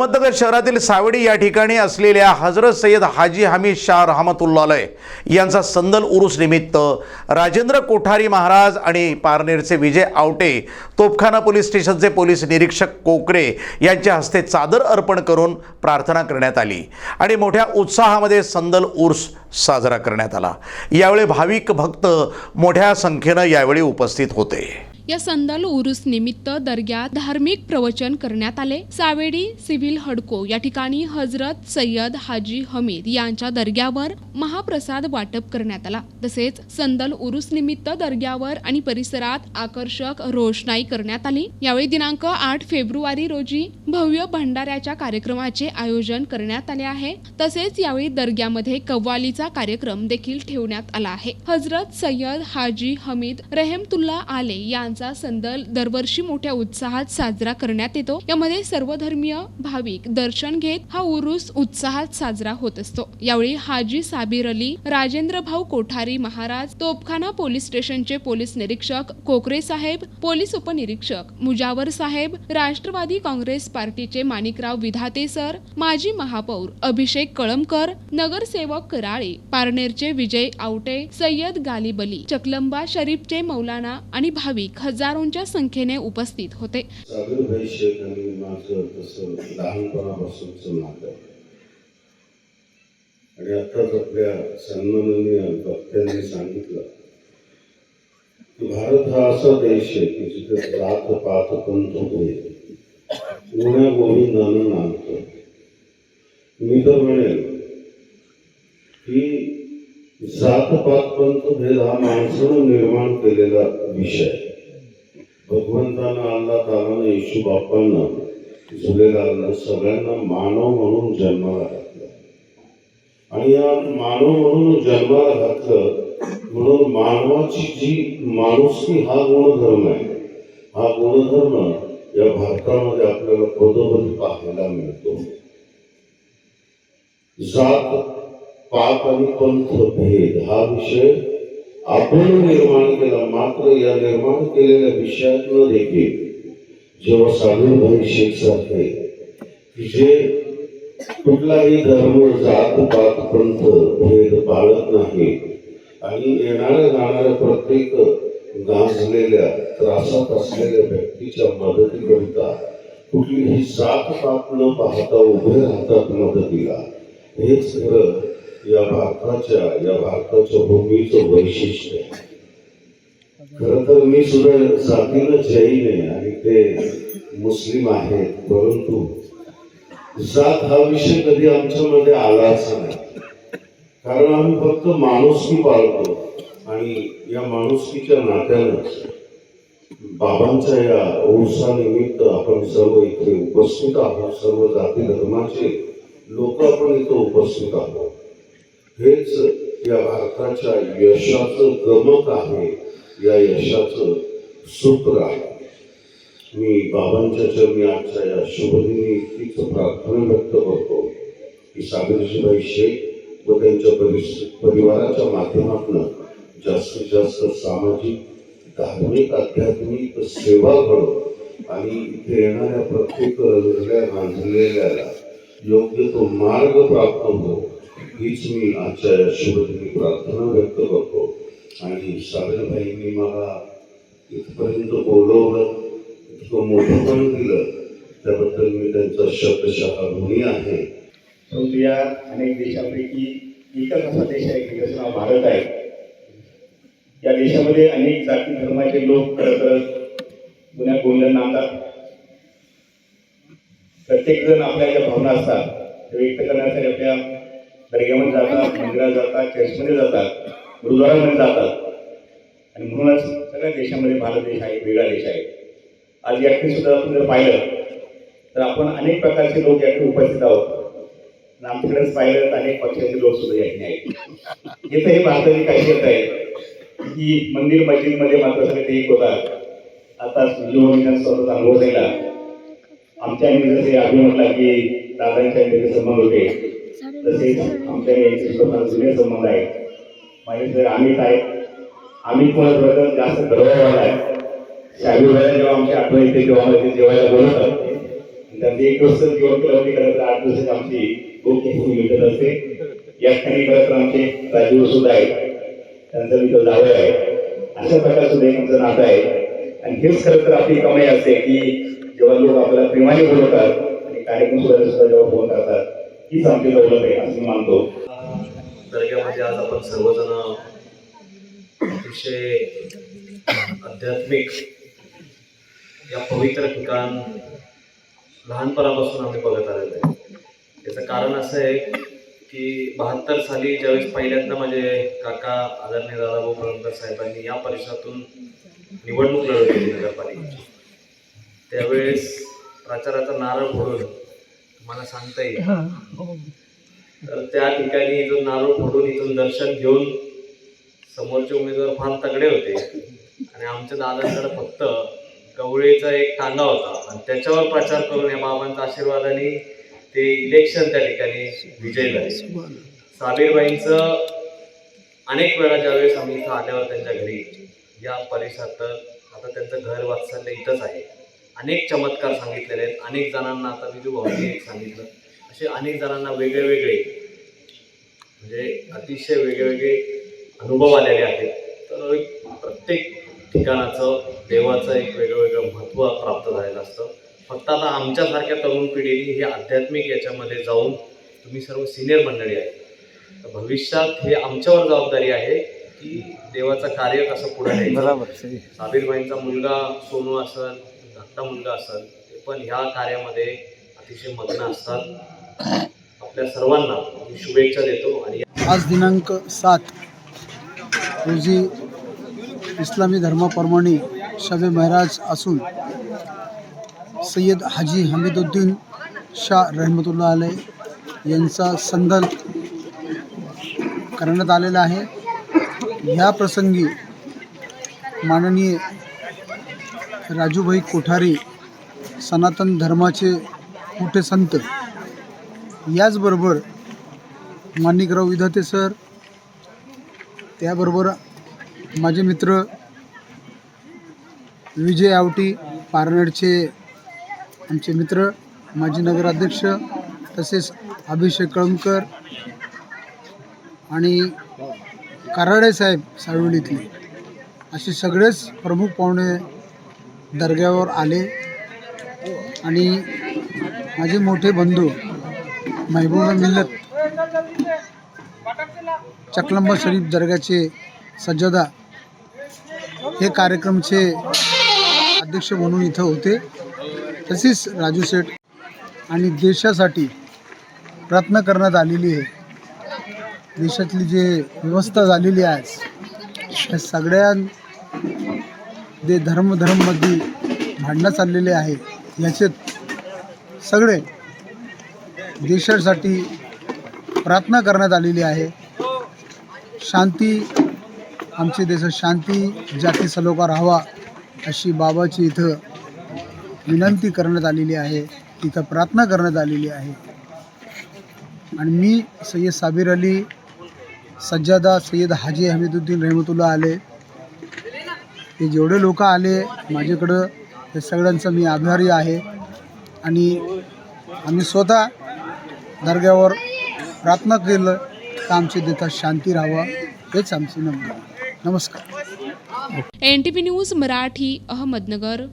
अहमदनगर शहरातील सावडी या ठिकाणी असलेल्या हजरत सय्यद हाजी हमीद शाह रहमतुल्लालय यांचा संदल उरुस निमित्त राजेंद्र कोठारी महाराज आणि पारनेरचे विजय आवटे तोपखाना पोलीस स्टेशनचे पोलीस निरीक्षक कोकरे यांच्या हस्ते चादर अर्पण करून प्रार्थना करण्यात आली आणि मोठ्या उत्साहामध्ये संदल उर्स साजरा करण्यात आला. यावेळी भाविक भक्त मोठ्या संख्येनं यावेळी उपस्थित होते. या संदल उरुस निमित्त दर्ग्यात धार्मिक प्रवचन करण्यात आले. सावेडी सिव्हिल हडको या ठिकाणी हजरत सय्यद हाजी हमीद यांच्या दर्ग्यावर महाप्रसाद वाटप करण्यात आला. तसेच संदल उरुस निमित्त दर्ग्यावर आणि परिसरात आकर्षक रोषणाई करण्यात आली. यावेळी दिनांक आठ फेब्रुवारी रोजी भव्य भंडाऱ्याच्या कार्यक्रमाचे आयोजन करण्यात आले आहे. तसेच यावेळी दर्ग्यामध्ये कव्वालीचा कार्यक्रम देखील ठेवण्यात आला आहे. हजरत सय्यद हाजी हमीद रहेमतुल्ला आले यांचा संदल दरवर्षी मोठ्या उत्साहात साजरा करण्यात येतो. यामध्ये सर्वधर्मीय भाविक दर्शन घेत हा उरुस उत्साहात साजरा होत असतो. यावेळी हाजी साबीर अली राजेंद्र भाऊ कोठारी महाराज तोपखाना पोलीस स्टेशनचे पोलीस निरीक्षक कोकरे साहेब पोलीस उपनिरीक्षक मुजावर साहेब राष्ट्रवादी काँग्रेस पार्टीचे माणिकराव विधाते सर माजी महापौर अभिषेक कळमकर नगरसेवक कराळे पारनेरचे विजय आवटे सय्यद गालिबली चकलंबा शरीफचे मौलाना आणि भाविक हजारोंच्या संख्येने उपस्थित होते. आणि माझं आत्ताच आपल्या सन्माननीय वक्त्यांनी सांगितलं की भारत हा असा देश आहे की जिथे जात पात पंथ भेद गुण्या गोविंदानं नांदतो. मी तर म्हणेल की जात पात पंथ भेद हा माणसानं निर्माण केलेला विषय आहे. भगवंतानं अल्ला तालानं येशू बाप्पांना झुलेलाला सगळ्यांना मानव म्हणून जन्माला घातलं. आणि या मानव म्हणून जन्माला घातलं म्हणून मानवाची जी माणुसकी हा गुणधर्म आहे. हा गुणधर्म या भारतामध्ये आपल्याला पदोपदी पाहायला मिळतो. जात पाप आणि पंथ भेद हा विषय आपण निर्माण केला मात्र या निर्माण केलेल्या विषयातनं देखील जेव्हा साधुभाई शेख सारखे की जे कुठलाही धर्म जात पात पंथ भेद पाळत नाही आणि येणाऱ्या जाणाऱ्या प्रत्येक गांजलेल्या त्रासात असलेल्या व्यक्तीच्या मदतीकरिता कुठलीही जात पात न पाहता उभे राहतात मदतीला. हेच खरं या भारताच्या या भारताच्या भूमीचं वैशिष्ट्य. आहे खर तर मी सुद्धा जातीनं जैन आहे आणि ते मुस्लिम आहेत परंतु जात हा विषय कधी आमच्यामध्ये आलाच नाही. कारण आम्ही फक्त माणुसकी पाळतो आणि या माणुसकीच्या नात्यानं बाबांच्या या उर्सानिमित्त आपण सर्व इथे उपस्थित आहोत सर्व जाती धर्माचे लोक आपण इथे उपस्थित आहोत. हेच या भारताच्या यशाचं गमक आहे. या यशाचं सूत्र आहे. मी बाबांच्या चरणी आजच्या या शुभदिनी प्रार्थना व्यक्त करतो की सागरजीभाई शेख व त्यांच्या परिवाराच्या माध्यमातून जास्तीत जास्त सामाजिक धार्मिक आध्यात्मिक सेवा घडो आणि इथे येणाऱ्या प्रत्येक रंजल्या गांजलेल्याला योग्य तो मार्ग प्राप्त होतो हीच मी आजच्या या शुभदिनी प्रार्थना व्यक्त करतो. आणि सागरभाईंनी मला इथपर्यंत बोलवलं इतकं मोठं पण दिलं त्याबद्दल मी त्यांचा शब्दशः ऋणी आहे. परंतु या अनेक देशांपैकी एकच असा देश आहे की ज्याचं नाव भारत आहे. या देशामध्ये अनेक जाती धर्माचे लोक खरं तर गुन्हा गोंधळ नांदतात. प्रत्येक जण आपल्या ज्या भावना असतात त्या व्यक्त करण्यासाठी आपल्या दर्ग्यामध्ये जातात मंदिरात जातात चर्चमध्ये जातात गुरुद्वारामध्ये जातात. आणि म्हणूनच सगळ्या देशामध्ये भारत देश आहे वेगळा देश आहे. आज या ठिकाणी सुद्धा आपण जर पाहिलं तर आपण अनेक प्रकारचे लोक या ठिकाणी उपस्थित आहोत. आणि आमच्याकडेच पाहिलं तर अनेक पक्षाचे लोक सुद्धा या ठिकाणी आहेत. इथं हे भारताची खासियत आहे की मंदिर मस्जिदमध्ये मात्र सगळे एक होतात. आता स्वतःचा अनुभव झाला आमच्या जसे आम्ही म्हटला की दादांच्या संबंध होते. तसेच आमच्या यांचे जुने संबंध आहेत. माझे सर अमित आहेत. अमित कोणाबरोबर जास्त गर्व आहे शाहू जेव्हा आमच्या आठवण येते तेव्हा मला ते जेवायला बोलवतात त्यांची एक दिवस किंवा किलोमीटर केलं आठ दिवसात आमची बुक लिमिटेड असते. या ठिकाणी खरं तर आमचे राजीव सुद्धा आहेत. त्यांचं मी तो जावं आहे. अशा प्रकारचं सुद्धा एक आमचं नातं आहे. आणि हेच खरं तर आपली कमाई असते की जेव्हा लोक आपल्याला प्रेमाने बोलवतात आणि कार्यक्रम सुद्धा जेव्हा फोन करतात हीच आमची दौलत आहे असं मानतो दर्ग्यामध्ये आज आपण सर्वजण अतिशय आध्यात्मिक या पवित्र ठिकाण लहानपणापासून आम्ही बघत आलेलो आहे. याचं कारण असं आहे की बहात्तर साली ज्यावेळेस पहिल्यांदा माझे काका आदरणीय दादाभाऊ कळमकर साहेबांनी या परिसरातून निवडणूक लढवली नगरपालिकेची. त्यावेळेस प्रचाराचा नारळ फोडून मला सांगता येईल. तर त्या ठिकाणी इथून नारळ फोडून इथून दर्शन घेऊन समोरचे उमेदवार फार तगडे होते. आणि आमच्या दादांकडे फक्त गवळीचा एक टांगा होता. आणि त्याच्यावर प्रचार करून या बाबांच्या आशीर्वादाने ते इलेक्शन त्या ठिकाणी विजयी झाले. साबीरबाईंचं अनेक वेळा ज्यावेळेस आम्ही इथं आल्यावर त्यांच्या घरी या परिसरात आता त्यांचं घर वात्सल्य इथंच आहे. अनेक चमत्कार सांगितलेले आहेत. अनेक जणांना आता विजू भाऊनी एक सांगितलं. असे अनेक जणांना वेगळे वेगळे म्हणजे अतिशय वेगवेगळे अनुभव आलेले आहेत. तर प्रत्येक ठिकाणाचं देवाचं एक वेगळं वेगळं महत्त्व प्राप्त झालेलं असतं. फक्त आता आमच्यासारख्या तरुण पिढीने हे आध्यात्मिक याच्यामध्ये जाऊन तुम्ही सर्व सिनियर मंडळी आहे तर भविष्यात हे आमच्यावर जबाबदारी आहे की देवाचं कार्य कसं पुढे साबीरबाईंचा मुलगा सोनू असल धाकटा मुलगा असेल ते पण ह्या कार्यामध्ये अतिशय मग्न असतात. आपल्या सर्वांना मी शुभेच्छा देतो आणि आज दिनांक सात रोजी इस्लामी धर्माप्रमाणे शबे महराज असून सय्यद हाजी हमीदुद्दीन शाह रहमतुल्ला आलय यांचा संदन करण्यात आलेला आहे. ह्या प्रसंगी माननीय राजूभाई कोठारी सनातन धर्माचे मोठे संत? याचबरोबर माणिकराव विधाते सर त्याबरोबर माझे मित्र विजय आवटी पारनेरचे आमचे मित्र माजी नगराध्यक्ष तसेच अभिषेक कळमकर आणि कराडे साहेब साळवलीतले असे सगळेच प्रमुख पाहुणे दर्ग्यावर आले आणि माझे मोठे बंधू महबूबा मिल्लत चकलंबा शरीफ दर्गाचे सज्जदा हे कार्यक्रमचे अध्यक्ष म्हणून इथं होते. तसेच राजू शेठ आणि देशासाठी प्रयत्न करण्यात आलेली आहे. देशातली जे व्यवस्था झालेली आहे त्या सगळ्या जे धर्म धर्ममध्ये भांडणं चाललेले आहे याच्यात सगळे देशासाठी प्रार्थना करण्यात आलेली आहे. शांती आमच्या देशात शांती जाती सलोखा राहावा अशी बाबाची इथं विनंती करण्यात आलेली आहे. तिथं प्रार्थना करण्यात आलेली आहे. आणि मी सय्यद साबिर अली सज्जादा सय्यद हाजी हमीदुद्दीन रहमतुल्ला आले. हे जेवढे लोक आले माझ्याकडं हे सगळ्यांचं मी आभारी आहे. आणि आम्ही स्वतः दर्ग्यावर प्रार्थना केलं तर आमच्या देतात शांती राहावं हेच आमची नम्र नमस्कार. N T P news Marathi Ahmednagar.